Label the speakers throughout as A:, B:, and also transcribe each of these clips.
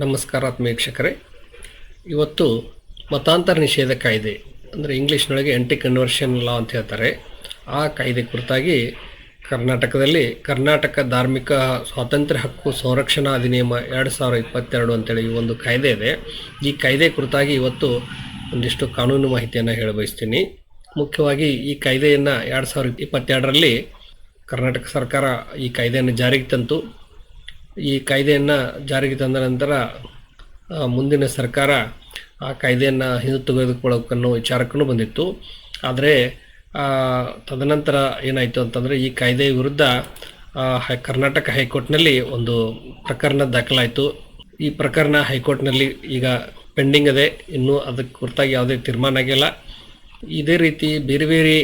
A: ನಮಸ್ಕಾರ ಆತ್ಮೀಕ್ಷಕರೇ ಇವತ್ತು ಮತಾಂತರ ನಿಷೇಧ ಕಾಯ್ದೆ, ಅಂದರೆ ಇಂಗ್ಲೀಷ್ನೊಳಗೆ ಎಂಟಿ ಕನ್ವರ್ಷನ್ ಲಾ ಅಂತ ಹೇಳ್ತಾರೆ. ಆ ಕಾಯ್ದೆ ಕುರಿತಾಗಿ ಕರ್ನಾಟಕದಲ್ಲಿ ಕರ್ನಾಟಕ ಧಾರ್ಮಿಕ ಸ್ವಾತಂತ್ರ್ಯ ಹಕ್ಕು ಸಂರಕ್ಷಣಾ ಅಧಿನಿಯಮ ಎರಡು ಸಾವಿರ ಇಪ್ಪತ್ತೆರಡು ಅಂತೇಳಿ ಈ ಒಂದು ಕಾಯ್ದೆ ಇದೆ. ಈ ಕಾಯ್ದೆ ಕುರಿತಾಗಿ ಇವತ್ತು ಒಂದಿಷ್ಟು ಕಾನೂನು ಮಾಹಿತಿಯನ್ನು ಹೇಳಬಯಸ್ತೀನಿ. ಮುಖ್ಯವಾಗಿ ಈ ಕಾಯ್ದೆಯನ್ನು ಎರಡು ಸಾವಿರದ ಇಪ್ಪತ್ತೆರಡರಲ್ಲಿ ಕರ್ನಾಟಕ ಸರ್ಕಾರ ಈ ಕಾಯ್ದೆಯನ್ನು ಜಾರಿಗೆ ತಂತು. ಈ ಕಾಯ್ದೆಯನ್ನು ಜಾರಿಗೆ ತಂದ ನಂತರ ಮುಂದಿನ ಸರ್ಕಾರ ಆ ಕಾಯ್ದೆಯನ್ನು ಹಿಂದೆ ತೆಗೆದುಕೊಳ್ಳೋಕ್ಕನ್ನೋ ವಿಚಾರಕ್ಕೂ ಬಂದಿತ್ತು. ಆದರೆ ತದನಂತರ ಏನಾಯಿತು ಅಂತಂದರೆ, ಈ ಕಾಯ್ದೆ ವಿರುದ್ಧ ಕರ್ನಾಟಕ ಹೈಕೋರ್ಟ್ನಲ್ಲಿ ಒಂದು ಪ್ರಕರಣ ದಾಖಲಾಯಿತು. ಈ ಪ್ರಕರಣ ಹೈಕೋರ್ಟ್ನಲ್ಲಿ ಈಗ ಪೆಂಡಿಂಗ್ ಇದೆ. ಇನ್ನೂ ಅದಕ್ಕೆ ಕುರಿತಾಗಿ ಯಾವುದೇ ತೀರ್ಮಾನ ಆಗಿಲ್ಲ. ಇದೇ ರೀತಿ ಬೇರೆ ಬೇರೆ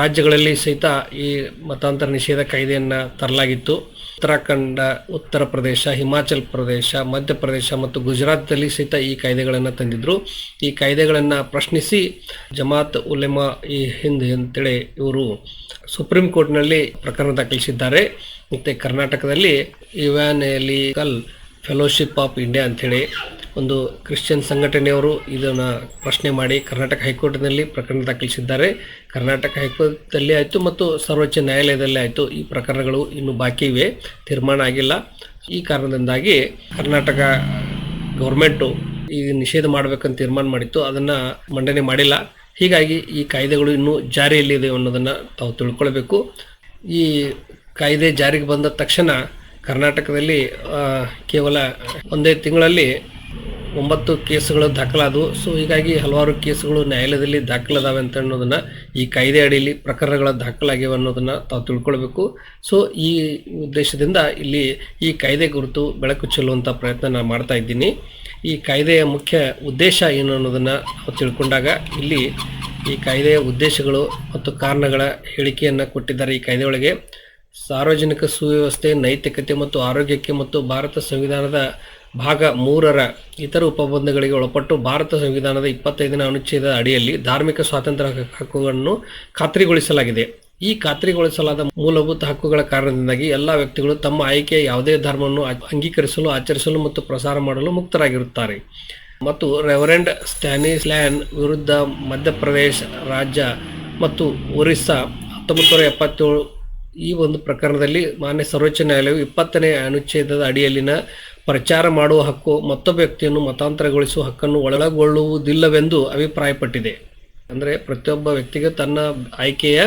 A: ರಾಜ್ಯಗಳಲ್ಲಿ ಸಹಿತ ಈ ಮತಾಂತರ ನಿಷೇಧ ಕಾಯ್ದೆಯನ್ನು ತರಲಾಗಿತ್ತು. ಉತ್ತರಾಖಂಡ, ಉತ್ತರ ಪ್ರದೇಶ, ಹಿಮಾಚಲ್ ಪ್ರದೇಶ ಮಧ್ಯಪ್ರದೇಶ ಮತ್ತು ಗುಜರಾತ್ನಲ್ಲಿ ಸಹಿತ ಈ ಕಾಯ್ದೆಗಳನ್ನು ತಂದಿದ್ದರು ಈ ಕಾಯ್ದೆಗಳನ್ನು ಪ್ರಶ್ನಿಸಿ ಜಮಾತ್ ಉಲೆಮಾ ಈ ಹಿಂದ್ ಅಂತೇಳಿ ಇವರು ಸುಪ್ರೀಂ ಕೋರ್ಟ್ನಲ್ಲಿ ಪ್ರಕರಣ ದಾಖಲಿಸಿದ್ದಾರೆ. ಮತ್ತು ಕರ್ನಾಟಕದಲ್ಲಿ ಇವ್ಯಾನೆಲಿಕಲ್ ಫೆಲೋಶಿಪ್ ಆಫ್ ಇಂಡಿಯಾ ಅಂಥೇಳಿ ಒಂದು ಕ್ರಿಶ್ಚಿಯನ್ ಸಂಘಟನೆಯವರು ಇದನ್ನು ಪ್ರಶ್ನೆ ಮಾಡಿ ಕರ್ನಾಟಕ ಹೈಕೋರ್ಟ್ನಲ್ಲಿ ಪ್ರಕರಣ ದಾಖಲಿಸಿದ್ದಾರೆ. ಕರ್ನಾಟಕ ಹೈಕೋರ್ಟ್ದಲ್ಲಿ ಆಯಿತು ಮತ್ತು ಸರ್ವೋಚ್ಚ ನ್ಯಾಯಾಲಯದಲ್ಲಿ ಆಯಿತು. ಈ ಪ್ರಕರಣಗಳು ಇನ್ನೂ ಬಾಕಿ ಇವೆ. ತೀರ್ಮಾನ ಆಗಿಲ್ಲ. ಈ ಕಾರಣದಿಂದಾಗಿ ಕರ್ನಾಟಕ ಗೌರ್ಮೆಂಟು ಈ ನಿಷೇಧ ಮಾಡಬೇಕಂತ ತೀರ್ಮಾನ ಮಾಡಿತ್ತು. ಅದನ್ನು ಮಂಡನೆ ಮಾಡಿಲ್ಲ. ಹೀಗಾಗಿ ಈ ಕಾಯ್ದೆಗಳು ಇನ್ನೂ ಜಾರಿಯಲ್ಲಿದೆ ಅನ್ನೋದನ್ನು ತಾವು ತಿಳ್ಕೊಳ್ಬೇಕು. ಈ ಕಾಯ್ದೆ ಜಾರಿಗೆ ಬಂದ ತಕ್ಷಣ ಕರ್ನಾಟಕದಲ್ಲಿ ಕೇವಲ ಒಂದೇ ತಿಂಗಳಲ್ಲಿ ಒಂಬತ್ತು ಕೇಸುಗಳು ದಾಖಲಾದವು. ಸೊ, ಹೀಗಾಗಿ ಹಲವಾರು ಕೇಸುಗಳು ನ್ಯಾಯಾಲಯದಲ್ಲಿ ದಾಖಲಾದಾವೆ ಅಂತ ಅನ್ನೋದನ್ನು ಈ ಕಾಯ್ದೆ ಅಡಿಯಲ್ಲಿ ಪ್ರಕರಣಗಳ ದಾಖಲಾಗಿವೆ ಅನ್ನೋದನ್ನು ತಾವು ತಿಳ್ಕೊಳ್ಬೇಕು. ಸೊ, ಈ ಉದ್ದೇಶದಿಂದ ಇಲ್ಲಿ ಈ ಕಾಯ್ದೆ ಕುರಿತು ಬೆಳಕು ಚೆಲ್ಲುವಂಥ ಪ್ರಯತ್ನ ನಾನು ಮಾಡ್ತಾ ಇದ್ದೀನಿ. ಈ ಕಾಯ್ದೆಯ ಮುಖ್ಯ ಉದ್ದೇಶ ಏನು ಅನ್ನೋದನ್ನು ನಾವು ತಿಳ್ಕೊಂಡಾಗ ಇಲ್ಲಿ ಈ ಕಾಯ್ದೆಯ ಉದ್ದೇಶಗಳು ಮತ್ತು ಕಾರಣಗಳ ಹೇಳಿಕೆಯನ್ನು ಕೊಟ್ಟಿದ್ದಾರೆ ಈ ಕಾಯ್ದೆಯೊಳಗೆ ಸಾರ್ವಜನಿಕ ಸುವ್ಯವಸ್ಥೆ, ನೈತಿಕತೆ ಮತ್ತು ಆರೋಗ್ಯಕ್ಕೆ ಮತ್ತು ಭಾರತ ಸಂವಿಧಾನದ ಭಾಗ ಮೂರರ ಇತರ ಉಪಬಂಧಗಳಿಗೆ ಒಳಪಟ್ಟು ಭಾರತ ಸಂವಿಧಾನದ ಇಪ್ಪತ್ತೈದನೇ ಅನುಚ್ಛೇದ ಅಡಿಯಲ್ಲಿ ಧಾರ್ಮಿಕ ಸ್ವಾತಂತ್ರ್ಯ ಹಕ್ಕುಗಳನ್ನು ಖಾತ್ರಿಗೊಳಿಸಲಾಗಿದೆ. ಈ ಖಾತ್ರಿಗೊಳಿಸಲಾದ ಮೂಲಭೂತ ಹಕ್ಕುಗಳ ಕಾರಣದಿಂದಾಗಿ ಎಲ್ಲ ವ್ಯಕ್ತಿಗಳು ತಮ್ಮ ಆಯ್ಕೆಯ ಯಾವುದೇ ಧರ್ಮವನ್ನು ಅಂಗೀಕರಿಸಲು, ಆಚರಿಸಲು ಮತ್ತು ಪ್ರಸಾರ ಮಾಡಲು ಮುಕ್ತರಾಗಿರುತ್ತಾರೆ. ಮತ್ತು ರೆವರೆಂಡ್ ಸ್ಟ್ಯಾನಿಸ್ಲ್ಯಾನ್ ವಿರುದ್ಧ ಮಧ್ಯಪ್ರದೇಶ ರಾಜ್ಯ ಮತ್ತು ಒರಿಸ್ಸಾ ಹತ್ತೊಂಬತ್ತು ನೂರ ಎಪ್ಪತ್ತೇಳು ಈ ಒಂದು ಪ್ರಕರಣದಲ್ಲಿ ಮಾನ್ಯ ಸರ್ವೋಚ್ಚ ನ್ಯಾಯಾಲಯವು ಇಪ್ಪತ್ತನೇ ಅನುಚ್ಛೇದದ ಅಡಿಯಲ್ಲಿನ ಪ್ರಚಾರ ಮಾಡುವ ಹಕ್ಕು ಮತ್ತೊಬ್ಬ ವ್ಯಕ್ತಿಯನ್ನು ಮತಾಂತರಗೊಳಿಸುವ ಹಕ್ಕನ್ನು ಒಳಗೊಳ್ಳುವುದಿಲ್ಲವೆಂದು ಅಭಿಪ್ರಾಯಪಟ್ಟಿದೆ. ಅಂದರೆ ಪ್ರತಿಯೊಬ್ಬ ವ್ಯಕ್ತಿಗೆ ತನ್ನ ಆಯ್ಕೆಯ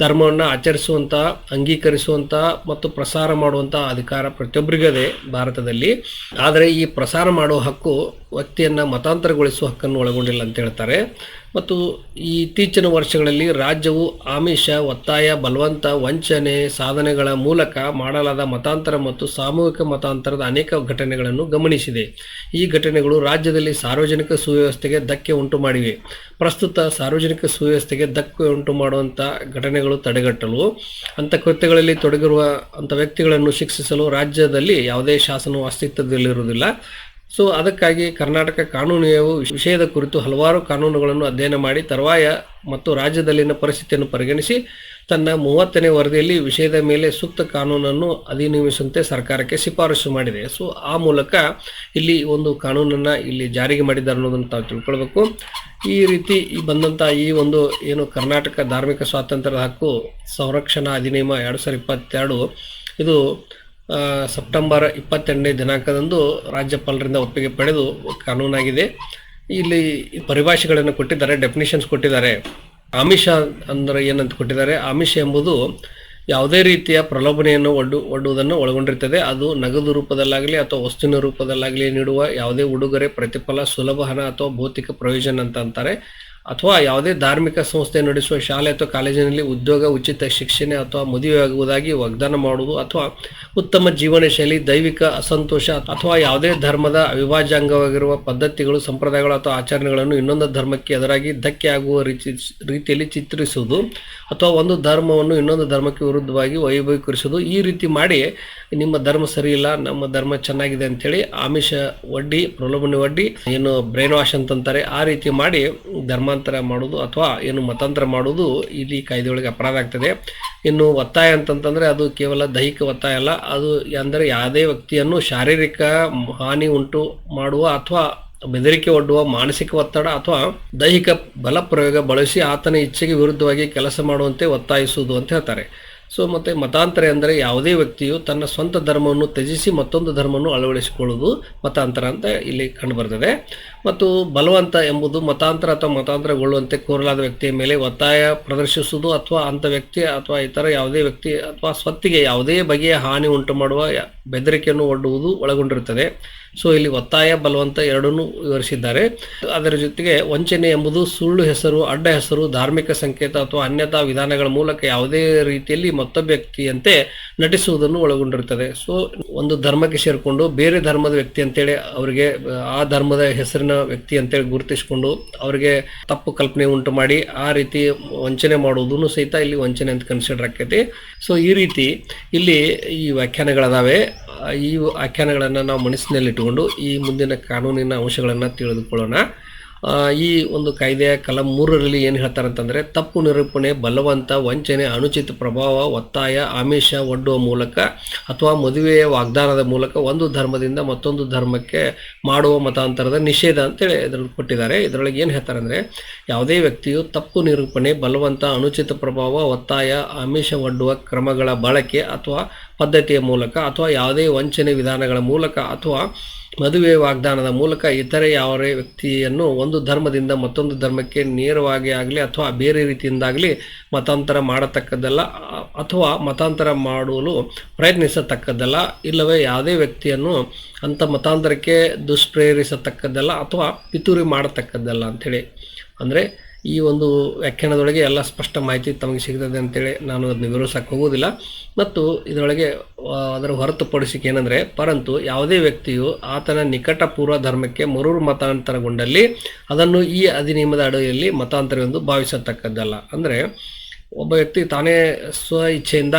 A: ಧರ್ಮವನ್ನು ಆಚರಿಸುವಂಥ ಅಂಗೀಕರಿಸುವಂಥ ಮತ್ತು ಪ್ರಸಾರ ಮಾಡುವಂಥ ಅಧಿಕಾರ ಪ್ರತಿಯೊಬ್ಬರಿಗದೆ ಭಾರತದಲ್ಲಿ. ಆದರೆ ಈ ಪ್ರಸಾರ ಮಾಡುವ ಹಕ್ಕು ವ್ಯಕ್ತಿಯನ್ನು ಮತಾಂತರಗೊಳಿಸುವ ಹಕ್ಕನ್ನು ಒಳಗೊಂಡಿಲ್ಲ ಅಂತ ಹೇಳ್ತಾರೆ. ಮತ್ತು ಇತ್ತೀಚಿನ ವರ್ಷಗಳಲ್ಲಿ ರಾಜ್ಯವು ಆಮಿಷ, ಒತ್ತಾಯ, ಬಲವಂತ ವಂಚನೆ ಸಾಧನೆಗಳ ಮೂಲಕ ಮಾಡಲಾದ ಮತಾಂತರ ಮತ್ತು ಸಾಮೂಹಿಕ ಮತಾಂತರದ ಅನೇಕ ಘಟನೆಗಳನ್ನು ಗಮನಿಸಿದೆ. ಈ ಘಟನೆಗಳು ರಾಜ್ಯದಲ್ಲಿ ಸಾರ್ವಜನಿಕ ಸುವ್ಯವಸ್ಥೆಗೆ ಧಕ್ಕೆ ಉಂಟು ಮಾಡಿವೆ. ಪ್ರಸ್ತುತ ಸಾರ್ವಜನಿಕ ಸುವ್ಯವಸ್ಥೆಗೆ ಧಕ್ಕೆ ಉಂಟು ಮಾಡುವಂಥ ಘಟನೆಗಳು ತಡೆಗಟ್ಟಲು, ಅಂಥ ಕೃತ್ಯಗಳಲ್ಲಿ ತೊಡಗಿರುವ ಅಂಥ ವ್ಯಕ್ತಿಗಳನ್ನು ಶಿಕ್ಷಿಸಲು ರಾಜ್ಯದಲ್ಲಿ ಯಾವುದೇ ಶಾಸನವು ಅಸ್ತಿತ್ವದಲ್ಲಿರುವುದಿಲ್ಲ. ಸೊ ಅದಕ್ಕಾಗಿ ಕರ್ನಾಟಕ ಕಾನೂನು ವಿಷಯದ ಕುರಿತು ಹಲವಾರು ಕಾನೂನುಗಳನ್ನು ಅಧ್ಯಯನ ಮಾಡಿ ತರುವಾಯ ಮತ್ತು ರಾಜ್ಯದಲ್ಲಿನ ಪರಿಸ್ಥಿತಿಯನ್ನು ಪರಿಗಣಿಸಿ ತನ್ನ ಮೂವತ್ತನೇ ವರದಿಯಲ್ಲಿ ವಿಷಯದ ಮೇಲೆ ಸೂಕ್ತ ಕಾನೂನನ್ನು ಅಧಿನಿಯಮಿಸುವಂತೆ ಸರ್ಕಾರಕ್ಕೆ ಶಿಫಾರಸು ಮಾಡಿದೆ. ಸೊ ಆ ಮೂಲಕ ಇಲ್ಲಿ ಒಂದು ಕಾನೂನನ್ನು ಇಲ್ಲಿ ಜಾರಿಗೆ ಮಾಡಿದ್ದಾರೆ ಅನ್ನೋದನ್ನು ತಾವು ತಿಳ್ಕೊಳ್ಬೇಕು. ಈ ರೀತಿ ಈ ಬಂದಂಥ ಈ ಒಂದು ಏನು ಕರ್ನಾಟಕ ಧಾರ್ಮಿಕ ಸ್ವಾತಂತ್ರ್ಯದ ಹಕ್ಕು ಸಂರಕ್ಷಣಾ ಅಧಿನಿಯಮ ಎರಡು ಸಾವಿರದ ಇಪ್ಪತ್ತೆರಡು, ಇದು ಸೆಪ್ಟೆಂಬರ್ ಇಪ್ಪತ್ತೆರಡನೇ ದಿನಾಂಕದಂದು ರಾಜ್ಯಪಾಲರಿಂದ ಒಪ್ಪಿಗೆ ಪಡೆದು ಕಾನೂನಾಗಿದೆ. ಇಲ್ಲಿ ಪರಿಭಾಷೆಗಳನ್ನು ಕೊಟ್ಟಿದ್ದಾರೆ ಡೆಫಿನಿಷನ್ಸ್ ಕೊಟ್ಟಿದ್ದಾರೆ. ಆಮಿಷ ಅಂದರೆ ಏನಂತ ಕೊಟ್ಟಿದ್ದಾರೆ? ಆಮಿಷ ಎಂಬುದು ಯಾವುದೇ ರೀತಿಯ ಪ್ರಲೋಭನೆಯನ್ನು ಒಡ್ಡು, ಒಡ್ಡುವುದನ್ನು ಒಳಗೊಂಡಿರ್ತದೆ. ಅದು ನಗದು ರೂಪದಲ್ಲಾಗಲಿ ಅಥವಾ ವಸ್ತುವಿನ ರೂಪದಲ್ಲಾಗಲಿ ನೀಡುವ ಯಾವುದೇ ಉಡುಗೊರೆ, ಪ್ರತಿಫಲ, ಸುಲಭ ಹಣ ಅಥವಾ ಭೌತಿಕ ಪ್ರಯೋಜನ ಅಂತ ಅಂತಾರೆ. ಅಥವಾ ಯಾವುದೇ ಧಾರ್ಮಿಕ ಸಂಸ್ಥೆ ನಡೆಸುವ ಶಾಲೆ ಅಥವಾ ಕಾಲೇಜಿನಲ್ಲಿ ಉದ್ಯೋಗ, ಉಚಿತ ಶಿಕ್ಷಣ ಅಥವಾ ಮದುವೆಯಾಗುವುದಾಗಿ ವಾಗ್ದಾನ ಮಾಡುವುದು ಅಥವಾ ಉತ್ತಮ ಜೀವನ ಶೈಲಿ, ದೈವಿಕ ಅಸಂತೋಷ ಅಥವಾ ಯಾವುದೇ ಧರ್ಮದ ಅವಿಭಾಜ್ಯಾಂಗವಾಗಿರುವ ಪದ್ಧತಿಗಳು, ಸಂಪ್ರದಾಯಗಳು ಅಥವಾ ಆಚರಣೆಗಳನ್ನು ಇನ್ನೊಂದು ಧರ್ಮಕ್ಕೆ ಎದುರಾಗಿ ಧಕ್ಕೆ ಆಗುವ ರೀತಿ, ರೀತಿಯಲ್ಲಿ ಚಿತ್ರಿಸುವುದು ಅಥವಾ ಒಂದು ಧರ್ಮವನ್ನು ಇನ್ನೊಂದು ಧರ್ಮಕ್ಕೆ ವಿರುದ್ಧವಾಗಿ ವೈಭವೀಕರಿಸುವುದು ಈ ರೀತಿ ಮಾಡಿ ನಿಮ್ಮ ಧರ್ಮ ಸರಿಯಿಲ್ಲ ನಮ್ಮ ಧರ್ಮ ಚೆನ್ನಾಗಿದೆ ಅಂತೇಳಿ ಆಮಿಷ ಒಡ್ಡಿ, ಪ್ರಲೋಭನೆ ಒಡ್ಡಿ, ಏನು ಬ್ರೈನ್ ವಾಶ್ ಅಂತಂತಾರೆ ಆ ರೀತಿ ಮಾಡಿ ಧರ್ಮಾಂತರ ಮತಾಂತರ ಮಾಡೋದು ಅಥವಾ ಏನು ಮತಾಂತರ ಮಾಡೋದು ಇಲ್ಲಿ ಕಾಯ್ದೆಯೊಳಗೆ ಅಪರಾಧ ಆಗ್ತದೆ. ಇನ್ನು ಒತ್ತಾಯ ಅಂತಂತಂದರೆ ಅದು ಕೇವಲ ದೈಹಿಕ ಒತ್ತಾಯ ಅಲ್ಲ. ಅದು ಅಂದರೆ ಯಾವುದೇ ವ್ಯಕ್ತಿಯನ್ನು ಶಾರೀರಿಕ ಹಾನಿ ಉಂಟು ಮಾಡುವ ಅಥವಾ ಬೆದರಿಕೆ ಒಡ್ಡುವ ಮಾನಸಿಕ ಒತ್ತಡ ಅಥವಾ ದೈಹಿಕ ಬಲ ಪ್ರಯೋಗ ಬಳಸಿ ಆತನ ಇಚ್ಛೆಗೆ ವಿರುದ್ಧವಾಗಿ ಕೆಲಸ ಮಾಡುವಂತೆ ಒತ್ತಾಯಿಸುವುದು ಅಂತ ಹೇಳ್ತಾರೆ. ಸೊ ಮತ್ತೆ ಮತಾಂತರ ಎಂದರೆ ಯಾವುದೇ ವ್ಯಕ್ತಿಯು ತನ್ನ ಸ್ವಂತ ಧರ್ಮವನ್ನು ತ್ಯಜಿಸಿ ಮತ್ತೊಂದು ಧರ್ಮವನ್ನು ಅಳವಡಿಸಿಕೊಳ್ಳುವುದು ಮತಾಂತರ ಅಂತ ಇಲ್ಲಿ ಕಂಡುಬರ್ತದೆ. ಮತ್ತು ಬಲವಂತ ಎಂಬುದು ಮತಾಂತರ ಅಥವಾ ಮತಾಂತರಗೊಳ್ಳುವಂತೆ ಕೋರಲಾದ ವ್ಯಕ್ತಿಯ ಮೇಲೆ ಒತ್ತಾಯ ಪ್ರದರ್ಶಿಸುವುದು ಅಥವಾ ಅಂಥ ವ್ಯಕ್ತಿ ಅಥವಾ ಇತರ ಯಾವುದೇ ವ್ಯಕ್ತಿ ಅಥವಾ ಸ್ವತ್ತಿಗೆ ಯಾವುದೇ ಬಗೆಯ ಹಾನಿ ಉಂಟು ಮಾಡುವ ಬೆದರಿಕೆಯನ್ನು ಒಡ್ಡುವುದು ಒಳಗೊಂಡಿರುತ್ತದೆ. ಸೊ ಇಲ್ಲಿ ಒತ್ತಾಯ, ಬಲವಂತ ಎರಡನ್ನೂ ವಿವರಿಸಿದ್ದಾರೆ. ಅದರ ಜೊತೆಗೆ ವಂಚನೆ ಎಂಬುದು ಸುಳ್ಳು ಹೆಸರು, ಅಡ್ಡ ಹೆಸರು, ಧಾರ್ಮಿಕ ಸಂಕೇತ ಅಥವಾ ಅನ್ಯತಾ ವಿಧಾನಗಳ ಮೂಲಕ ಯಾವುದೇ ರೀತಿಯಲ್ಲಿ ಮತ್ತೊಬ್ಬ ವ್ಯಕ್ತಿಯಂತೆ ನಟಿಸುವುದನ್ನು ಒಳಗೊಂಡಿರುತ್ತದೆ. ಸೊ ಒಂದು ಧರ್ಮಕ್ಕೆ ಸೇರಿಕೊಂಡು ಬೇರೆ ಧರ್ಮದ ವ್ಯಕ್ತಿ ಅಂತೇಳಿ ಅವರಿಗೆ, ಆ ಧರ್ಮದ ಹೆಸರಿನ ವ್ಯಕ್ತಿ ಅಂತೇಳಿ ಗುರುತಿಸಿಕೊಂಡು ಅವರಿಗೆ ತಪ್ಪು ಕಲ್ಪನೆ ಉಂಟು ಮಾಡಿ ಆ ರೀತಿ ವಂಚನೆ ಮಾಡುವುದನ್ನು ಸಹಿತ ಇಲ್ಲಿ ವಂಚನೆ ಅಂತ ಕನ್ಸಿಡರ್ ಆಕೈತಿ. ಸೊ ಈ ರೀತಿ ಇಲ್ಲಿ ಈ ವ್ಯಾಖ್ಯಾನಗಳಾದಾವೆ. ಈ ವ್ಯಾಖ್ಯಾನಗಳನ್ನು ನಾವು ಮನಸ್ಸಿನಲ್ಲಿಟ್ಟುಕೊಂಡು ಈ ಮುಂದಿನ ಕಾನೂನಿನ ಅಂಶಗಳನ್ನು ತಿಳಿದುಕೊಳ್ಳೋಣ. ಈ ಒಂದು ಕಾಯ್ದೆಯ ಕಲಂ ಮೂರರಲ್ಲಿ ಏನು ಹೇಳ್ತಾರೆ ಅಂತಂದರೆ ತಪ್ಪು ನಿರೂಪಣೆ, ಬಲವಂತ, ವಂಚನೆ, ಅನುಚಿತ ಪ್ರಭಾವ, ಒತ್ತಾಯ, ಆಮಿಷ, ಒಡ್ಡುವ ಮೂಲಕ ಅಥವಾ ಮದುವೆಯ ವಾಗ್ದಾನದ ಮೂಲಕ ಒಂದು ಧರ್ಮದಿಂದ ಮತ್ತೊಂದು ಧರ್ಮಕ್ಕೆ ಮಾಡುವ ಮತಾಂತರದ ನಿಷೇಧ ಅಂತೇಳಿ ಇದರಲ್ಲಿ ಕೊಟ್ಟಿದ್ದಾರೆ. ಇದರೊಳಗೆ ಏನು ಹೇಳ್ತಾರೆ ಅಂದರೆ ಯಾವುದೇ ವ್ಯಕ್ತಿಯು ತಪ್ಪು ನಿರೂಪಣೆ, ಬಲವಂತ, ಅನುಚಿತ ಪ್ರಭಾವ, ಒತ್ತಾಯ, ಆಮಿಷ, ಒಡ್ಡುವ ಕ್ರಮಗಳ ಬಳಕೆ ಅಥವಾ ಪದ್ಧತಿಯ ಮೂಲಕ ಅಥವಾ ಯಾವುದೇ ವಂಚನೆ ವಿಧಾನಗಳ ಮೂಲಕ ಅಥವಾ ಮದುವೆ ವಾಗ್ದಾನದ ಮೂಲಕ ಇತರೆ ಯಾವುದೇ ವ್ಯಕ್ತಿಯನ್ನು ಒಂದು ಧರ್ಮದಿಂದ ಮತ್ತೊಂದು ಧರ್ಮಕ್ಕೆ ನೇರವಾಗಿ ಆಗಲಿ ಅಥವಾ ಬೇರೆ ರೀತಿಯಿಂದಾಗಲಿ ಮತಾಂತರ ಮಾಡತಕ್ಕದ್ದಲ್ಲ, ಅಥವಾ ಮತಾಂತರ ಮಾಡಲು ಪ್ರಯತ್ನಿಸತಕ್ಕದ್ದಲ್ಲ, ಇಲ್ಲವೇ ಯಾವುದೇ ವ್ಯಕ್ತಿಯನ್ನು ಅಂಥ ಮತಾಂತರಕ್ಕೆ ದುಷ್ಪ್ರೇರಿಸತಕ್ಕದ್ದಲ್ಲ ಅಥವಾ ಪಿತೂರಿ ಮಾಡತಕ್ಕದ್ದಲ್ಲ ಅಂಥೇಳಿ. ಅಂದರೆ ಈ ಒಂದು ವ್ಯಾಖ್ಯಾನದೊಳಗೆ ಎಲ್ಲ ಸ್ಪಷ್ಟ ಮಾಹಿತಿ ತಮಗೆ ಸಿಗ್ತದೆ ಅಂತೇಳಿ ನಾನು ಅದನ್ನ ವಿವರಿಸಕ್ಕೆ ಹೋಗೋದಿಲ್ಲ ಮತ್ತು ಇದರೊಳಗೆ ಅದರ ಹೊರತುಪಡಿಸಿಕೆ ಏನಂದರೆ, ಪರಂತು ಯಾವುದೇ ವ್ಯಕ್ತಿಯು ಆತನ ನಿಕಟ ಪೂರ್ವ ಧರ್ಮಕ್ಕೆ ಮರೂರು ಮತಾಂತರಗೊಂಡಲ್ಲಿ ಅದನ್ನು ಈ ಅಧಿನಿಯಮದ ಅಡಿಯಲ್ಲಿ ಮತಾಂತರವೆಂದು ಭಾವಿಸತಕ್ಕದ್ದಲ್ಲ. ಅಂದರೆ, ಒಬ್ಬ ವ್ಯಕ್ತಿ ತಾನೇ ಸ್ವ ಇಚ್ಛೆಯಿಂದ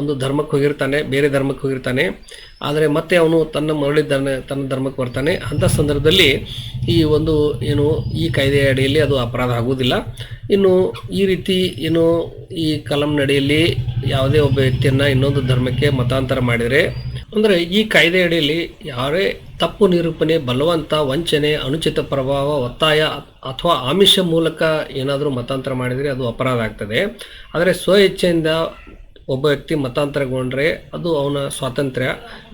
A: ಒಂದು ಧರ್ಮಕ್ಕೆ ಹೋಗಿರ್ತಾನೆ, ಬೇರೆ ಧರ್ಮಕ್ಕೆ ಹೋಗಿರ್ತಾನೆ. ಆದರೆ ಮತ್ತೆ ಅವನು ತನ್ನ ಮರಳಿದ್ದಾನೆ, ತನ್ನ ಧರ್ಮಕ್ಕೆ ಬರ್ತಾನೆ. ಅಂಥ ಸಂದರ್ಭದಲ್ಲಿ ಈ ಒಂದು ಏನು, ಈ ಕಾಯ್ದೆಯ ಅಡಿಯಲ್ಲಿ ಅದು ಅಪರಾಧ ಆಗುವುದಿಲ್ಲ. ಇನ್ನು ಈ ರೀತಿ ಏನು, ಈ ಕಲಂ ನಡೆಯಲ್ಲಿ ಯಾವುದೇ ಒಬ್ಬ ವ್ಯಕ್ತಿಯನ್ನು ಇನ್ನೊಂದು ಧರ್ಮಕ್ಕೆ ಮತಾಂತರ ಮಾಡಿದರೆ, ಅಂದರೆ ಈ ಕಾಯ್ದೆ ಅಡಿಯಲ್ಲಿ ಯಾರೇ ತಪ್ಪು ನಿರೂಪಣೆ, ಬಲವಂತ ವಂಚನೆ, ಅನುಚಿತ ಪ್ರಭಾವ, ಒತ್ತಾಯ ಅಥವಾ ಆಮಿಷ ಮೂಲಕ ಏನಾದರೂ ಮತಾಂತರ ಮಾಡಿದರೆ ಅದು ಅಪರಾಧ ಆಗ್ತದೆ. ಆದರೆ ಸ್ವ ಇಚ್ಛೆಯಿಂದ ಒಬ್ಬ ವ್ಯಕ್ತಿ ಮತಾಂತರಗೊಂಡ್ರೆ ಅದು ಅವನ ಸ್ವಾತಂತ್ರ್ಯ,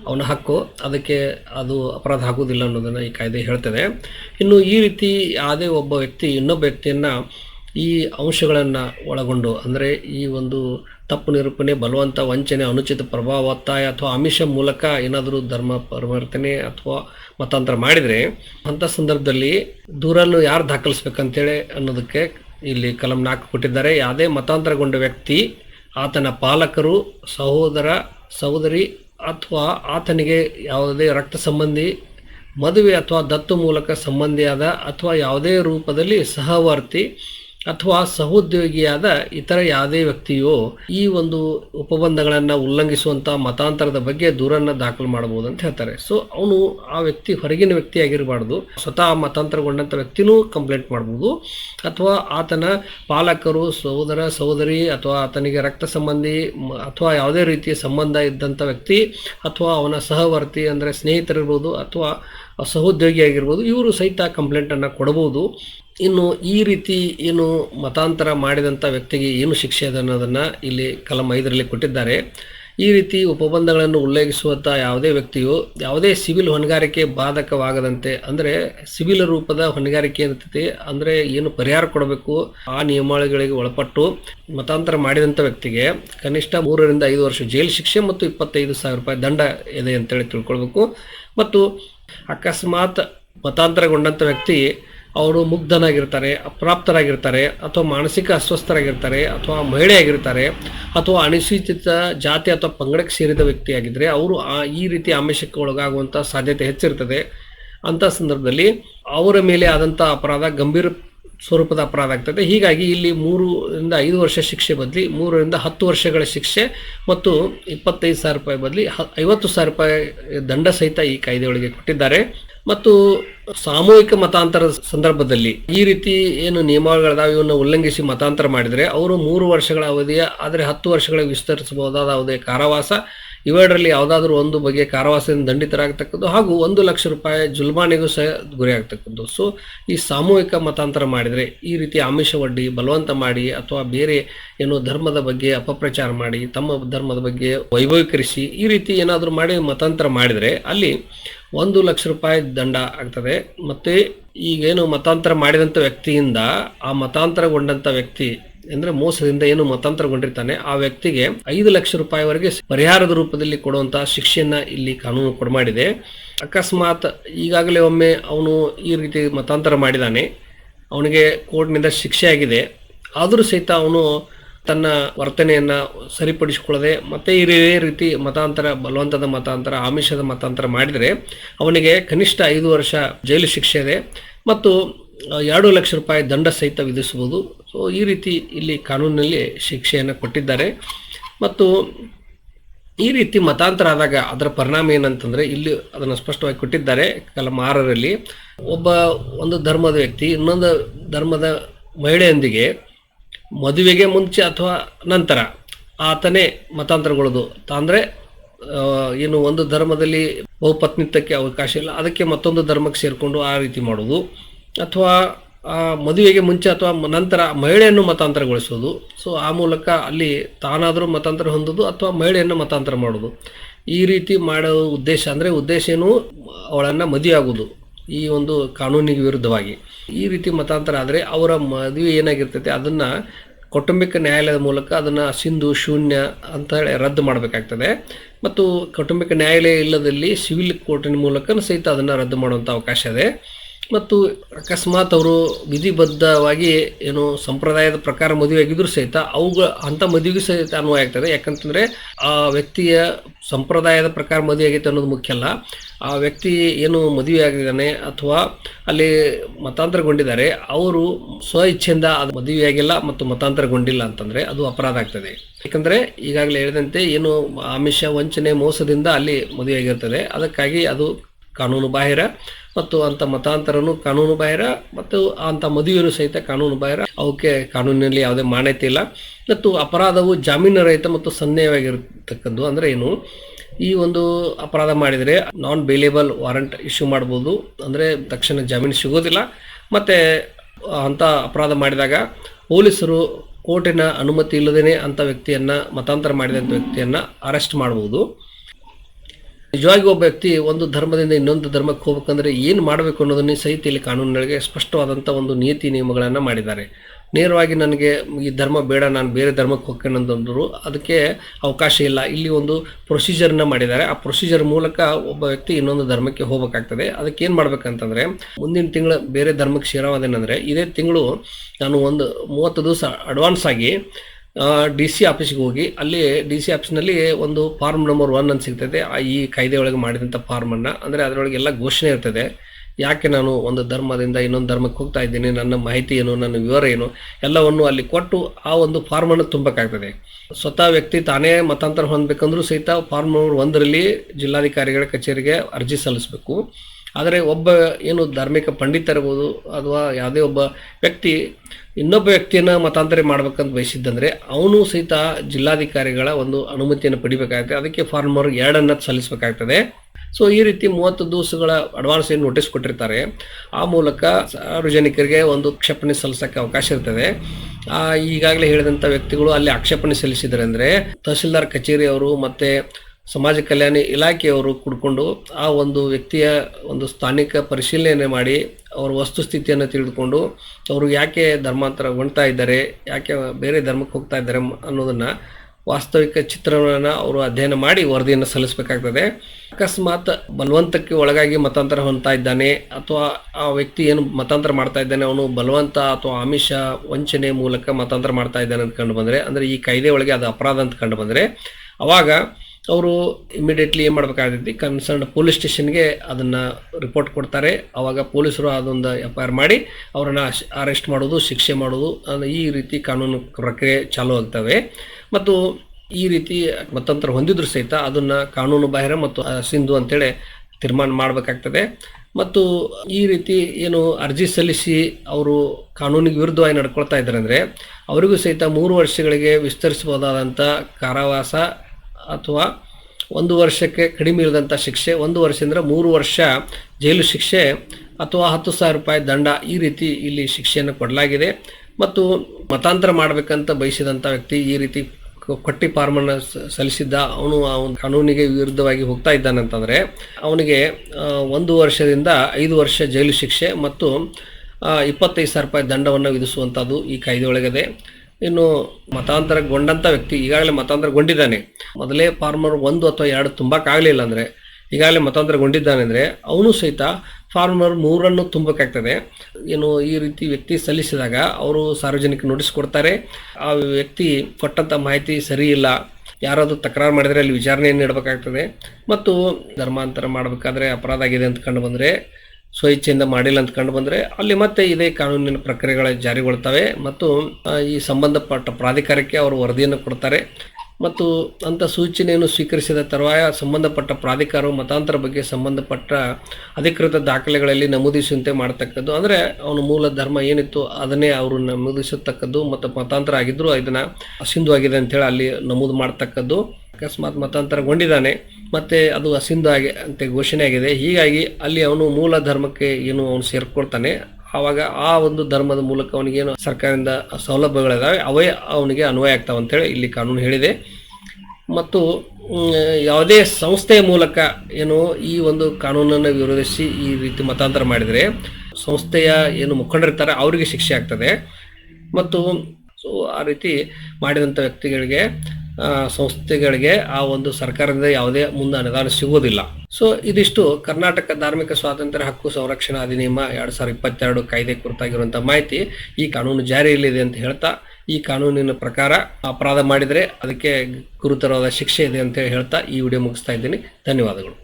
A: ಅವನ ಹಕ್ಕು. ಅದಕ್ಕೆ ಅದು ಅಪರಾಧ ಆಗುವುದಿಲ್ಲ ಅನ್ನೋದನ್ನು ಈ ಕಾಯ್ದೆ ಹೇಳ್ತದೆ. ಇನ್ನು ಈ ರೀತಿ ಯಾವುದೇ ಒಬ್ಬ ವ್ಯಕ್ತಿ ಇನ್ನೊಬ್ಬ ವ್ಯಕ್ತಿಯನ್ನು ಈ ಅಂಶಗಳನ್ನು ಒಳಗೊಂಡು, ಅಂದರೆ ಈ ಒಂದು ತಪ್ಪು ನಿರೂಪಣೆ, ಬಲವಂತ ವಂಚನೆ, ಅನುಚಿತ ಪ್ರಭಾವ, ಒತ್ತಾಯ ಅಥವಾ ಆಮಿಷ ಮೂಲಕ ಏನಾದರೂ ಧರ್ಮ ಪರಿವರ್ತನೆ ಅಥವಾ ಮತಾಂತರ ಮಾಡಿದರೆ, ಅಂಥ ಸಂದರ್ಭದಲ್ಲಿ ದೂರನ್ನು ಯಾರು ದಾಖಲಿಸ್ಬೇಕಂತೇಳಿ ಅನ್ನೋದಕ್ಕೆ ಇಲ್ಲಿ ಕಲಂ ನಾಲ್ಕು ಕೊಟ್ಟಿದ್ದಾರೆ. ಯಾವುದೇ ಮತಾಂತರಗೊಂಡ ವ್ಯಕ್ತಿ ಆತನ ಪಾಲಕರು, ಸಹೋದರ, ಸಹೋದರಿ ಅಥವಾ ಆತನಿಗೆ ಯಾವುದೇ ರಕ್ತ ಸಂಬಂಧಿ, ಮದುವೆ ಅಥವಾ ದತ್ತು ಮೂಲಕ ಸಂಬಂಧಿಯಾದ ಅಥವಾ ಯಾವುದೇ ರೂಪದಲ್ಲಿ ಸಹವರ್ತಿ ಅಥವಾ ಸಹೋದ್ಯೋಗಿಯಾದ ಇತರ ಯಾವುದೇ ವ್ಯಕ್ತಿಯೋ ಈ ಒಂದು ಉಪಬಂಧಗಳನ್ನು ಉಲ್ಲಂಘಿಸುವಂಥ ಮತಾಂತರದ ಬಗ್ಗೆ ದೂರನ್ನು ದಾಖಲು ಮಾಡಬಹುದು ಅಂತ ಹೇಳ್ತಾರೆ. ಸೊ ಅವನು ಆ ವ್ಯಕ್ತಿ ಹೊರಗಿನ ವ್ಯಕ್ತಿ ಆಗಿರಬಾರ್ದು ಸ್ವತಃ ಮತಾಂತರಗೊಂಡಂಥ ವ್ಯಕ್ತಿನೂ ಕಂಪ್ಲೇಂಟ್ ಮಾಡ್ಬೋದು. ಅಥವಾ ಆತನ ಪಾಲಕರು, ಸಹೋದರ, ಸಹೋದರಿ ಅಥವಾ ಆತನಿಗೆ ರಕ್ತ ಸಂಬಂಧಿ, ಅಥವಾ ಯಾವುದೇ ರೀತಿಯ ಸಂಬಂಧ ಇದ್ದಂಥ ವ್ಯಕ್ತಿ ಅಥವಾ ಅವನ ಸಹವರ್ತಿ ಅಂದರೆ ಸ್ನೇಹಿತರಿರ್ಬೋದು ಅಥವಾ ಸಹೋದ್ಯೋಗಿ ಆಗಿರ್ಬೋದು ಇವರು ಸಹಿತ ಕಂಪ್ಲೇಂಟನ್ನು ಕೊಡಬಹುದು. ಇನ್ನು ಈ ರೀತಿ ಏನು ಮತಾಂತರ ಮಾಡಿದಂಥ ವ್ಯಕ್ತಿಗೆ ಏನು ಶಿಕ್ಷೆ ಇದೆ ಅನ್ನೋದನ್ನು ಇಲ್ಲಿ ಕಲಂ ಐದರಲ್ಲಿ ಕೊಟ್ಟಿದ್ದಾರೆ. ಈ ರೀತಿ ಉಪಬಂಧಗಳನ್ನು ಉಲ್ಲೇಖಿಸುವಂಥ ಯಾವುದೇ ವ್ಯಕ್ತಿಯು ಯಾವುದೇ ಸಿವಿಲ್ ಹೊಣೆಗಾರಿಕೆ ಬಾಧಕವಾಗದಂತೆ ಅಂದರೆ ಸಿವಿಲ್ ರೂಪದ ಹೊಣೆಗಾರಿಕೆ ಇರ್ತೈತಿ ಅಂದರೆ ಏನು ಪರಿಹಾರ ಕೊಡಬೇಕು ಆ ನಿಯಮಾವಳಿಗಳಿಗೆ ಒಳಪಟ್ಟು ಮತಾಂತರ ಮಾಡಿದಂಥ ವ್ಯಕ್ತಿಗೆ ಕನಿಷ್ಠ ಮೂರರಿಂದ ಐದು ವರ್ಷ ಜೈಲು ಶಿಕ್ಷೆ ಮತ್ತು ಇಪ್ಪತ್ತೈದು ಸಾವಿರ ರೂಪಾಯಿ ದಂಡ ಇದೆ ಅಂತೇಳಿ ತಿಳ್ಕೊಳ್ಬೇಕು. ಮತ್ತು ಅಕಸ್ಮಾತ್ ಮತಾಂತರಗೊಂಡಂಥ ವ್ಯಕ್ತಿ ಅವರು ಮುಗ್ಧನಾಗಿರ್ತಾರೆ, ಅಪ್ರಾಪ್ತರಾಗಿರ್ತಾರೆ, ಅಥವಾ ಮಾನಸಿಕ ಅಸ್ವಸ್ಥರಾಗಿರ್ತಾರೆ, ಅಥವಾ ಮಹಿಳೆಯಾಗಿರ್ತಾರೆ, ಅಥವಾ ಅನುಸೂಚಿತ ಜಾತಿ ಅಥವಾ ಪಂಗಡಕ್ಕೆ ಸೇರಿದ ವ್ಯಕ್ತಿಯಾಗಿದ್ದರೆ ಅವರು ಆ, ಈ ರೀತಿ ಆಮಿಷಕ್ಕೆ ಒಳಗಾಗುವಂಥ ಸಾಧ್ಯತೆ ಹೆಚ್ಚಿರ್ತದೆ. ಅಂಥ ಸಂದರ್ಭದಲ್ಲಿ ಅವರ ಮೇಲೆ ಆದಂಥ ಅಪರಾಧ ಗಂಭೀರ ಸ್ವರೂಪದ ಅಪರಾಧ ಆಗ್ತದೆ. ಹೀಗಾಗಿ ಇಲ್ಲಿ ಮೂರರಿಂದ ಐದು ವರ್ಷ ಶಿಕ್ಷೆ ಬದಲಿ ಮೂರರಿಂದ ಹತ್ತು ವರ್ಷಗಳ ಶಿಕ್ಷೆ ಮತ್ತು ಇಪ್ಪತ್ತೈದು ಸಾವಿರ ರೂಪಾಯಿ ಬದಲಿ, ಹ, ಐವತ್ತು ಸಾವಿರ ರೂಪಾಯಿ ದಂಡ ಸಹಿತ ಈ ಕಾಯ್ದೆಯೊಳಗೆ ಕೊಟ್ಟಿದ್ದಾರೆ. ಮತ್ತು ಸಾಮೂಹಿಕ ಮತಾಂತರ ಸಂದರ್ಭದಲ್ಲಿ ಈ ರೀತಿ ಏನು ನಿಯಮಗಳಿದಾವೆ ಇವನ್ನ ಉಲ್ಲಂಘಿಸಿ ಮತಾಂತರ ಮಾಡಿದರೆ ಅವರು ಮೂರು ವರ್ಷಗಳ ಅವಧಿಯ, ಆದರೆ ಹತ್ತು ವರ್ಷಗಳಿಗೆ ವಿಸ್ತರಿಸಬಹುದಾದ ಅವಧಿಯ ಕಾರಾವಾಸ. ಇವೆರಡರಲ್ಲಿ ಯಾವುದಾದ್ರೂ ಒಂದು ಬಗೆಯ ಕಾರಾವಾಸದಿಂದ ದಂಡಿತರಾಗತಕ್ಕದ್ದು ಹಾಗೂ ಒಂದು ಲಕ್ಷ ರೂಪಾಯಿ ಜುಲ್ಮಾನಿಗೂ ಸಹ ಗುರಿಯಾಗ್ತಕ್ಕದ್ದು. ಸೊ ಈ ಸಾಮೂಹಿಕ ಮತಾಂತರ ಮಾಡಿದರೆ ಈ ರೀತಿ ಆಮಿಷವಡ್ಡಿ ಬಲವಂತ ಮಾಡಿ ಅಥವಾ ಬೇರೆ ಏನು ಧರ್ಮದ ಬಗ್ಗೆ ಅಪಪ್ರಚಾರ ಮಾಡಿ, ತಮ್ಮ ಧರ್ಮದ ಬಗ್ಗೆ ವೈಭವೀಕರಿಸಿ ಈ ರೀತಿ ಏನಾದರೂ ಮಾಡಿ ಮತಾಂತರ ಮಾಡಿದರೆ ಅಲ್ಲಿ ಒಂದು ಲಕ್ಷ ರೂಪಾಯಿ ದಂಡ ಆಗ್ತದೆ. ಮತ್ತು ಈಗೇನು ಮತಾಂತರ ಮಾಡಿದಂಥ ವ್ಯಕ್ತಿಯಿಂದ ಆ ಮತಾಂತರಗೊಂಡಂಥ ವ್ಯಕ್ತಿ ಅಂದ್ರೆ ಮೋಸದಿಂದ ಏನು ಮತಾಂತರಗೊಂಡಿರ್ತಾನೆ, ಆ ವ್ಯಕ್ತಿಗೆ ಐದು ಲಕ್ಷ ರೂಪಾಯಿವರೆಗೆ ಪರಿಹಾರದ ರೂಪದಲ್ಲಿ ಕೊಡುವಂತಹ ಶಿಕ್ಷೆಯನ್ನ ಇಲ್ಲಿ ಕಾನೂನು ಕೊಡಮಾಡಿದೆ. ಅಕಸ್ಮಾತ್ ಈಗಾಗಲೇ ಒಮ್ಮೆ ಅವನು ಈ ರೀತಿ ಮತಾಂತರ ಮಾಡಿದಾನೆ. ಅವನಿಗೆ ಕೋರ್ಟ್ನಿಂದ ಶಿಕ್ಷೆ ಆಗಿದೆ. ಆದರೂ ಸಹಿತ ಅವನು ತನ್ನ ವರ್ತನೆಯನ್ನ ಸರಿಪಡಿಸಿಕೊಳ್ಳದೆ ಮತ್ತೆ ಈ ರೀತಿ ಮತಾಂತರ, ಬಲವಂತದ ಮತಾಂತರ, ಆಮಿಷದ ಮತಾಂತರ ಮಾಡಿದರೆ ಅವನಿಗೆ ಕನಿಷ್ಠ ಐದು ವರ್ಷ ಜೈಲು ಶಿಕ್ಷೆ ಇದೆ. ಮತ್ತು ಎರಡು ಲಕ್ಷ ರೂಪಾಯಿ ದಂಡ ಸಹಿತ ವಿಧಿಸಬಹುದು. ಸೊ ಈ ರೀತಿ ಇಲ್ಲಿ ಕಾನೂನಿನಲ್ಲಿ ಶಿಕ್ಷೆಯನ್ನು ಕೊಟ್ಟಿದ್ದಾರೆ. ಮತ್ತು ಈ ರೀತಿ ಮತಾಂತರ ಆದಾಗ ಅದರ ಪರಿಣಾಮ ಏನಂತಂದ್ರೆ ಇಲ್ಲಿ ಅದನ್ನು ಸ್ಪಷ್ಟವಾಗಿ ಕೊಟ್ಟಿದ್ದಾರೆ ಕಲಂ ಆರರಲ್ಲಿ. ಒಬ್ಬ ಒಂದು ಧರ್ಮದ ವ್ಯಕ್ತಿ ಇನ್ನೊಂದು ಧರ್ಮದ ಮಹಿಳೆಯೊಂದಿಗೆ ಮದುವೆಗೆ ಮುಂಚೆ ಅಥವಾ ನಂತರ ಆತನೇ ಮತಾಂತರಗೊಳ್ಳೋದು. ಅಂದರೆ ಏನು ಒಂದು ಧರ್ಮದಲ್ಲಿ ಬಹುಪತ್ನಿತ್ವಕ್ಕೆ ಅವಕಾಶ ಇಲ್ಲ. ಅದಕ್ಕೆ ಮತ್ತೊಂದು ಧರ್ಮಕ್ಕೆ ಸೇರಿಕೊಂಡು ಆ ರೀತಿ ಮಾಡೋದು ಅಥವಾ ಮದುವೆಗೆ ಮುಂಚೆ ಅಥವಾ ನಂತರ ಮಹಿಳೆಯನ್ನು ಮತಾಂತರಗೊಳಿಸೋದು ಸೊ ಆ ಮೂಲಕ ಅಲ್ಲಿ ತಾನಾದರೂ ಮತಾಂತರ ಹೊಂದೋದು ಅಥವಾ ಮಹಿಳೆಯನ್ನು ಮತಾಂತರ ಮಾಡೋದು ಈ ರೀತಿ ಮಾಡೋ ಉದ್ದೇಶ ಅಂದರೆ ಉದ್ದೇಶ ಏನು? ಅವಳನ್ನು ಮದುವೆ ಆಗೋದು ಈ ಒಂದು ಕಾನೂನಿಗೆ ವಿರುದ್ಧವಾಗಿ. ಈ ರೀತಿ ಮತಾಂತರ ಆದರೆ ಅವರ ಮದುವೆ ಏನಾಗಿರ್ತೈತೆ, ಅದನ್ನು ಕೌಟುಂಬಿಕ ನ್ಯಾಯಾಲಯದ ಮೂಲಕ ಅದನ್ನು ಸಿಂಧು, ಶೂನ್ಯ ಅಂತ ಹೇಳಿ ರದ್ದು ಮಾಡಬೇಕಾಗ್ತದೆ. ಮತ್ತು ಕೌಟುಂಬಿಕ ನ್ಯಾಯಾಲಯ ಇಲ್ಲದಲ್ಲಿ ಸಿವಿಲ್ ಕೋರ್ಟಿನ ಮೂಲಕ ಸಹಿತ ಅದನ್ನು ರದ್ದು ಮಾಡುವಂಥ ಅವಕಾಶ ಇದೆ. ಮತ್ತು ಅಕಸ್ಮಾತ್ ಅವರು ವಿಧಿಬದ್ಧವಾಗಿ ಏನು ಸಂಪ್ರದಾಯದ ಪ್ರಕಾರ ಮದುವೆ ಆಗಿದ್ರು ಸಹಿತ ಅವುಗಳ ಅಂಥ ಮದುವೆಗೂ ಸಹಿತ ಅನ್ವಯ ಆಗ್ತದೆ. ಯಾಕಂತಂದರೆ ಆ ವ್ಯಕ್ತಿಯ ಸಂಪ್ರದಾಯದ ಪ್ರಕಾರ ಮದುವೆ ಆಗೈತೆ ಅನ್ನೋದು ಮುಖ್ಯ ಅಲ್ಲ. ಆ ವ್ಯಕ್ತಿ ಏನು ಮದುವೆ ಆಗಿದ್ದಾನೆ ಅಥವಾ ಅಲ್ಲಿ ಮತಾಂತರಗೊಂಡಿದ್ದಾರೆ, ಅವರು ಸ್ವ ಇಚ್ಛೆಯಿಂದ ಅದು ಮದುವೆ ಆಗಿಲ್ಲ ಮತ್ತು ಮತಾಂತರಗೊಂಡಿಲ್ಲ ಅಂತಂದರೆ ಅದು ಅಪರಾಧ ಆಗ್ತದೆ. ಯಾಕಂದರೆ ಈಗಾಗಲೇ ಹೇಳಿದಂತೆ ಏನು ಆಮಿಷ, ವಂಚನೆ, ಮೋಸದಿಂದ ಅಲ್ಲಿ ಮದುವೆ ಆಗಿರ್ತದೆ ಅದಕ್ಕಾಗಿ ಅದು ಕಾನೂನು ಬಾಹಿರ ಮತ್ತು ಅಂಥ ಮತಾಂತರನು ಕಾನೂನು ಬಾಹಿರ ಮತ್ತು ಅಂಥ ಮದುವೆಯೂ ಸಹಿತ ಕಾನೂನು ಬಾಹಿರ. ಅವಕ್ಕೆ ಕಾನೂನಿನಲ್ಲಿ ಯಾವುದೇ ಮಾನ್ಯತೆ ಇಲ್ಲ. ಮತ್ತು ಅಪರಾಧವು ಜಾಮೀನು ರಹಿತ ಮತ್ತು ಸನ್ನೆಯವಾಗಿರ್ತಕ್ಕದ್ದು ಅಂದರೆ ಏನು? ಈ ಒಂದು ಅಪರಾಧ ಮಾಡಿದರೆ ನಾನ್ ಬೇಲೇಬಲ್ ವಾರಂಟ್ ಇಶ್ಯೂ ಮಾಡ್ಬೋದು. ಅಂದರೆ ತಕ್ಷಣ ಜಾಮೀನು ಸಿಗೋದಿಲ್ಲ. ಮತ್ತು ಅಂಥ ಅಪರಾಧ ಮಾಡಿದಾಗ ಪೊಲೀಸರು ಕೋರ್ಟಿನ ಅನುಮತಿ ಇಲ್ಲದೇ ಅಂಥ ವ್ಯಕ್ತಿಯನ್ನು ಮತಾಂತರ ಮಾಡಿದಂಥ ವ್ಯಕ್ತಿಯನ್ನು ಅರೆಸ್ಟ್ ಮಾಡ್ಬೋದು. ನಿಜವಾಗಿ ಒಬ್ಬ ವ್ಯಕ್ತಿ ಒಂದು ಧರ್ಮದಿಂದ ಇನ್ನೊಂದು ಧರ್ಮಕ್ಕೆ ಹೋಗ್ಬೇಕಂದ್ರೆ ಏನು ಮಾಡಬೇಕು ಅನ್ನೋದನ್ನೇ ಸಹಿತ ಇಲ್ಲಿ ಕಾನೂನಿನೊಳಗೆ ಸ್ಪಷ್ಟವಾದಂಥ ಒಂದು ನೀತಿ ನಿಯಮಗಳನ್ನು ಮಾಡಿದ್ದಾರೆ. ನೇರವಾಗಿ ನನಗೆ ಈ ಧರ್ಮ ಬೇಡ, ನಾನು ಬೇರೆ ಧರ್ಮಕ್ಕೆ ಹೋಗ್ತೇನೆ ಅಂತಂದ್ರು ಅದಕ್ಕೆ ಅವಕಾಶ ಇಲ್ಲ. ಇಲ್ಲಿ ಒಂದು ಪ್ರೊಸೀಜರ್ನ ಮಾಡಿದ್ದಾರೆ. ಆ ಪ್ರೊಸೀಜರ್ ಮೂಲಕ ಒಬ್ಬ ವ್ಯಕ್ತಿ ಇನ್ನೊಂದು ಧರ್ಮಕ್ಕೆ ಹೋಗಬೇಕಾಗ್ತದೆ. ಅದಕ್ಕೆ ಏನು ಮಾಡ್ಬೇಕಂತಂದರೆ, ಮುಂದಿನ ತಿಂಗಳು ಬೇರೆ ಧರ್ಮಕ್ಕೆ ಸೇರೋದೇನೆಂದರೆ ಇದೇ ತಿಂಗಳು ನಾನು ಒಂದು ಮೂವತ್ತು ದಿವಸ ಅಡ್ವಾನ್ಸ್ ಆಗಿ ಡಿ ಸಿ ಆಫೀಸ್ಗೆ ಹೋಗಿ, ಅಲ್ಲಿ ಡಿ ಸಿ ಆಫೀಸ್ನಲ್ಲಿ ಒಂದು ಫಾರ್ಮ್ ನಂಬರ್ ಒನ್ ಅಂತ ಸಿಗ್ತದೆ. ಈ ಕಾಯ್ದೆ ಒಳಗೆ ಮಾಡಿದಂಥ ಫಾರ್ಮನ್ನು ಅಂದರೆ ಅದರೊಳಗೆ ಎಲ್ಲ ಘೋಷಣೆ ಇರ್ತದೆ. ಯಾಕೆ ನಾನು ಒಂದು ಧರ್ಮದಿಂದ ಇನ್ನೊಂದು ಧರ್ಮಕ್ಕೆ ಹೋಗ್ತಾ ಇದ್ದೀನಿ? ನನ್ನ ಮಾಹಿತಿ ಏನು? ನನ್ನ ವಿವರ ಏನು? ಎಲ್ಲವನ್ನು ಅಲ್ಲಿ ಕೊಟ್ಟು ಆ ಒಂದು ಫಾರ್ಮನ್ನು ತುಂಬಬೇಕಾಗ್ತದೆ. ಸ್ವತಃ ವ್ಯಕ್ತಿ ತಾನೇ ಮತಾಂತರ ಹೊಂದಬೇಕಂದ್ರೂ ಸಹಿತ ಫಾರ್ಮ್ ನಂಬರ್ ಒಂದರಲ್ಲಿ ಜಿಲ್ಲಾಧಿಕಾರಿಗಳ ಕಚೇರಿಗೆ ಅರ್ಜಿ ಸಲ್ಲಿಸಬೇಕು. ಆದರೆ ಒಬ್ಬ ಏನು ಧಾರ್ಮಿಕ ಪಂಡಿತ ಇರ್ಬೋದು ಅಥವಾ ಯಾವುದೇ ಒಬ್ಬ ವ್ಯಕ್ತಿ ಇನ್ನೊಬ್ಬ ವ್ಯಕ್ತಿಯನ್ನು ಮತಾಂತರ ಮಾಡ್ಬೇಕಂತ ಬಯಸಿದ್ದಂದರೆ ಅವನು ಸಹಿತ ಜಿಲ್ಲಾಧಿಕಾರಿಗಳ ಒಂದು ಅನುಮತಿಯನ್ನು ಪಡಿಬೇಕಾಗುತ್ತೆ. ಅದಕ್ಕೆ ಫಾರ್ಮರ್ ಎರಡನ್ನ ಸಲ್ಲಿಸಬೇಕಾಗ್ತದೆ. ಸೊ ಈ ರೀತಿ ಮೂವತ್ತು ದಿವಸಗಳ ಅಡ್ವಾನ್ಸ್ ಏನು ನೋಟಿಸ್ ಕೊಟ್ಟಿರ್ತಾರೆ, ಆ ಮೂಲಕ ಸಾರ್ವಜನಿಕರಿಗೆ ಒಂದು ಆಕ್ಷೇಪಣೆ ಸಲ್ಲಿಸೋಕ್ಕೆ ಅವಕಾಶ ಇರ್ತದೆ. ಈಗಾಗಲೇ ಹೇಳಿದಂಥ ವ್ಯಕ್ತಿಗಳು ಅಲ್ಲಿ ಆಕ್ಷೇಪಣೆ ಸಲ್ಲಿಸಿದರೆ ಅಂದರೆ ತಹಸೀಲ್ದಾರ್ ಕಚೇರಿಯವರು ಮತ್ತು ಸಮಾಜ ಕಲ್ಯಾಣ ಇಲಾಖೆಯವರು ಕುಡ್ಕೊಂಡು ಆ ಒಂದು ವ್ಯಕ್ತಿಯ ಒಂದು ಸ್ಥಾನಿಕ ಪರಿಶೀಲನೆ ಮಾಡಿ ಅವರ ವಸ್ತುಸ್ಥಿತಿಯನ್ನು ತಿಳಿದುಕೊಂಡು ಅವರು ಯಾಕೆ ಧರ್ಮಾಂತರ ಧರ್ಮಾಂತರಗೊಳ್ತಾ ಇದ್ದಾರೆ, ಯಾಕೆ ಬೇರೆ ಧರ್ಮಕ್ಕೆ ಹೋಗ್ತಾ ಇದ್ದಾರೆ ಅನ್ನೋದನ್ನು ವಾಸ್ತವಿಕ ಚಿತ್ರಗಳನ್ನು ಅವರು ಅಧ್ಯಯನ ಮಾಡಿ ವರದಿಯನ್ನು ಸಲ್ಲಿಸಬೇಕಾಗ್ತದೆ. ಅಕಸ್ಮಾತ್ ಬಲವಂತಕ್ಕೆ ಒಳಗಾಗಿ ಮತಾಂತರ ಹೊಂದ್ತಾ ಇದ್ದಾನೆ ಅಥವಾ ಆ ವ್ಯಕ್ತಿ ಏನು ಮತಾಂತರ ಮಾಡ್ತಾ ಇದ್ದಾನೆ, ಅವನು ಬಲವಂತ ಅಥವಾ ಆಮಿಷ ವಂಚನೆ ಮೂಲಕ ಮತಾಂತರ ಮಾಡ್ತಾ ಇದ್ದಾನೆ ಅಂತ ಕಂಡು ಬಂದರೆ, ಅಂದರೆ ಈ ಕಾಯ್ದೆ ಒಳಗೆ ಅದು ಅಪರಾಧ ಅಂತ ಕಂಡು ಬಂದರೆ, ಅವಾಗ ಅವರು ಇಮಿಡಿಯೇಟ್ಲಿ ಏನು ಮಾಡಬೇಕಾಗ್ತೈತಿ ಕನ್ಸರ್ನ್ ಪೊಲೀಸ್ ಸ್ಟೇಷನ್ಗೆ ಅದನ್ನು ರಿಪೋರ್ಟ್ ಕೊಡ್ತಾರೆ. ಆವಾಗ ಪೊಲೀಸರು ಅದೊಂದು ಎಫ್ ಐ ಆರ್ ಮಾಡಿ ಅವರನ್ನು ಅರೆಸ್ಟ್ ಮಾಡೋದು ಶಿಕ್ಷೆ ಮಾಡೋದು ಅಂದರೆ ಈ ರೀತಿ ಕಾನೂನು ಪ್ರಕ್ರಿಯೆ ಚಾಲೂ ಆಗ್ತವೆ. ಮತ್ತು ಈ ರೀತಿ ಮತಾಂತರ ಹೊಂದಿದ್ರು ಸಹಿತ ಅದನ್ನು ಕಾನೂನು ಬಾಹಿರ ಮತ್ತು ಸಿಂಧು ಅಂತೇಳಿ ತೀರ್ಮಾನ ಮಾಡಬೇಕಾಗ್ತದೆ. ಮತ್ತು ಈ ರೀತಿ ಏನು ಅರ್ಜಿ ಸಲ್ಲಿಸಿ ಅವರು ಕಾನೂನಿಗೆ ವಿರುದ್ಧವಾಗಿ ನಡ್ಕೊಳ್ತಾ ಇದ್ದಾರೆ ಅಂದರೆ, ಅವರಿಗೂ ಸಹಿತ ಮೂರು ವರ್ಷಗಳಿಗೆ ವಿಸ್ತರಿಸಬಹುದಾದಂಥ ಕಾರಾವಾಸ ಅಥವಾ ಒಂದು ವರ್ಷಕ್ಕೆ ಕಡಿಮೆ ಇಲ್ಲದಂಥ ಶಿಕ್ಷೆ ಒಂದು ವರ್ಷದಿಂದ ಮೂರು ವರ್ಷ ಜೈಲು ಶಿಕ್ಷೆ ಅಥವಾ ಹತ್ತು ಸಾವಿರ ರೂಪಾಯಿ ದಂಡ ಈ ರೀತಿ ಇಲ್ಲಿ ಶಿಕ್ಷೆಯನ್ನು ಕೊಡಲಾಗಿದೆ. ಮತ್ತು ಮತಾಂತರ ಮಾಡಬೇಕಂತ ಬಯಸಿದಂಥ ವ್ಯಕ್ತಿ ಈ ರೀತಿ ಕೊಟ್ಟಿ ಫಾರ್ಮನ್ನು ಸಲ್ಲಿಸಿದ್ದ. ಅವನು ಅವನ ಕಾನೂನಿಗೆ ವಿರುದ್ಧವಾಗಿ ಹೋಗ್ತಾ ಇದ್ದಾನಂತಂದರೆ ಅವನಿಗೆ ಒಂದು ವರ್ಷದಿಂದ ಐದು ವರ್ಷ ಜೈಲು ಶಿಕ್ಷೆ ಮತ್ತು ಆ, ಇಪ್ಪತ್ತೈದು ಸಾವಿರ ರೂಪಾಯಿ ದಂಡವನ್ನು ವಿಧಿಸುವಂಥದ್ದು ಈ ಕಾಯ್ದೆ ಒಳಗಿದೆ ಇನ್ನು ಮತಾಂತರಗೊಂಡಂಥ ವ್ಯಕ್ತಿ ಈಗಾಗಲೇ ಮತಾಂತರಗೊಂಡಿದ್ದಾನೆ. ಮೊದಲೇ ಫಾರ್ಮರ್ ಒಂದು ಅಥವಾ ಎರಡು ತುಂಬಕ್ಕಾಗಲಿಲ್ಲ ಅಂದರೆ ಈಗಾಗಲೇ ಮತಾಂತರಗೊಂಡಿದ್ದಾನೆ ಅಂದರೆ ಅವನು ಸಹಿತ ಫಾರ್ಮರ್ ಮೂರನ್ನು ತುಂಬಬೇಕಾಗ್ತದೆ. ಏನು ಈ ರೀತಿ ವ್ಯಕ್ತಿ ಸಲ್ಲಿಸಿದಾಗ ಅವರು ಸಾರ್ವಜನಿಕ ನೋಟಿಸ್ ಕೊಡ್ತಾರೆ. ಆ ವ್ಯಕ್ತಿ ಕೊಟ್ಟಂಥ ಮಾಹಿತಿ ಸರಿ ಇಲ್ಲ. ಯಾರಾದರೂ ತಕರಾರು ಮಾಡಿದರೆ ಅಲ್ಲಿ ವಿಚಾರಣೆಯನ್ನು ನೀಡಬೇಕಾಗ್ತದೆ. ಮತ್ತು ಧರ್ಮಾಂತರ ಮಾಡಬೇಕಾದ್ರೆ ಅಪರಾಧ ಆಗಿದೆ ಅಂತ ಕಂಡು ಬಂದರೆ ಸ್ವಇಚ್ಛೆಯಿಂದ ಮಾಡಿಲ್ಲ ಅಂತ ಕಂಡು ಬಂದರೆ ಅಲ್ಲಿ ಮತ್ತೆ ಇದೇ ಕಾನೂನಿನ ಪ್ರಕ್ರಿಯೆಗಳ ಜಾರಿಗೊಳ್ತವೆ ಮತ್ತು ಈ ಸಂಬಂಧಪಟ್ಟ ಪ್ರಾಧಿಕಾರಕ್ಕೆ ಅವರು ವರದಿಯನ್ನು ಕೊಡ್ತಾರೆ. ಮತ್ತು ಅಂಥ ಸೂಚನೆಯನ್ನು ಸ್ವೀಕರಿಸಿದ ತರುವಾಯ ಸಂಬಂಧಪಟ್ಟ ಪ್ರಾಧಿಕಾರವು ಮತಾಂತರ ಬಗ್ಗೆ ಸಂಬಂಧಪಟ್ಟ ಅಧಿಕೃತ ದಾಖಲೆಗಳಲ್ಲಿ ನಮೂದಿಸುವಂತೆ ಮಾಡತಕ್ಕದ್ದು. ಅಂದರೆ ಅವನ ಮೂಲ ಧರ್ಮ ಏನಿತ್ತು ಅದನ್ನೇ ಅವರು ನಮೂದಿಸತಕ್ಕದ್ದು ಮತ್ತು ಮತಾಂತರ ಆಗಿದ್ದರೂ ಇದನ್ನು ಆಗಿದೆ ಅಂತೇಳಿ ಅಲ್ಲಿ ನಮೂದು ಮಾಡ್ತಕ್ಕದ್ದು. ಅಕಸ್ಮಾತ್ ಮತಾಂತರಗೊಂಡಿದ್ದಾನೆ. ಮತ್ತೆ ಅದು ಅಸಿಂಧ ಆಗಿ ಅಂತ ಘೋಷಣೆ ಆಗಿದೆ. ಹೀಗಾಗಿ ಅಲ್ಲಿ ಅವನು ಮೂಲ ಧರ್ಮಕ್ಕೆ ಏನು ಅವನು ಸೇರ್ಕೊಳ್ತಾನೆ. ಆವಾಗ ಆ ಒಂದು ಧರ್ಮದ ಮೂಲಕ ಅವನಿಗೇನು ಸರ್ಕಾರದಿಂದ ಸೌಲಭ್ಯಗಳಿದಾವೆ, ಅವೇ ಅವನಿಗೆ ಅನ್ವಯ ಆಗ್ತಾವೆ ಅಂತೇಳಿ ಇಲ್ಲಿ ಕಾನೂನು ಹೇಳಿದೆ. ಮತ್ತು ಯಾವುದೇ ಸಂಸ್ಥೆಯ ಮೂಲಕ ಏನು ಈ ಒಂದು ಕಾನೂನನ್ನು ವಿರೋಧಿಸಿ ಈ ರೀತಿ ಮತಾಂತರ ಮಾಡಿದರೆ ಸಂಸ್ಥೆಯ ಏನು ಮುಖಂಡರಿರ್ತಾರೆ, ಅವರಿಗೆ ಶಿಕ್ಷೆ ಆಗ್ತದೆ. ಮತ್ತು ಸೊ ಆ ರೀತಿ ಮಾಡಿದಂಥ ವ್ಯಕ್ತಿಗಳಿಗೆ ಸಂಸ್ಥೆಗಳಿಗೆ ಆ ಒಂದು ಸರ್ಕಾರದಿಂದ ಯಾವುದೇ ಮುಂದೆ ಅನುದಾನ ಸಿಗುವುದಿಲ್ಲ. ಸೊ ಇದಿಷ್ಟು ಕರ್ನಾಟಕ ಧಾರ್ಮಿಕ ಸ್ವಾತಂತ್ರ್ಯ ಹಕ್ಕು ಸಂರಕ್ಷಣಾ ಅಧಿನಿಯಮ ಎರಡು ಸಾವಿರದ ಇಪ್ಪತ್ತೆರಡು ಕಾಯ್ದೆ ಕುರಿತಾಗಿರುವಂತಹ ಮಾಹಿತಿ ಈ ಕಾನೂನು ಜಾರಿಯಲ್ಲಿದೆ ಅಂತ ಹೇಳ್ತಾ, ಈ ಕಾನೂನಿನ ಪ್ರಕಾರ ಅಪರಾಧ ಮಾಡಿದರೆ ಅದಕ್ಕೆ ಗುರುತರವಾದ ಶಿಕ್ಷೆ ಇದೆ ಅಂತ ಹೇಳ್ತಾ ಈ ವಿಡಿಯೋ ಮುಗಿಸ್ತಾ ಇದ್ದೀನಿ. ಧನ್ಯವಾದಗಳು.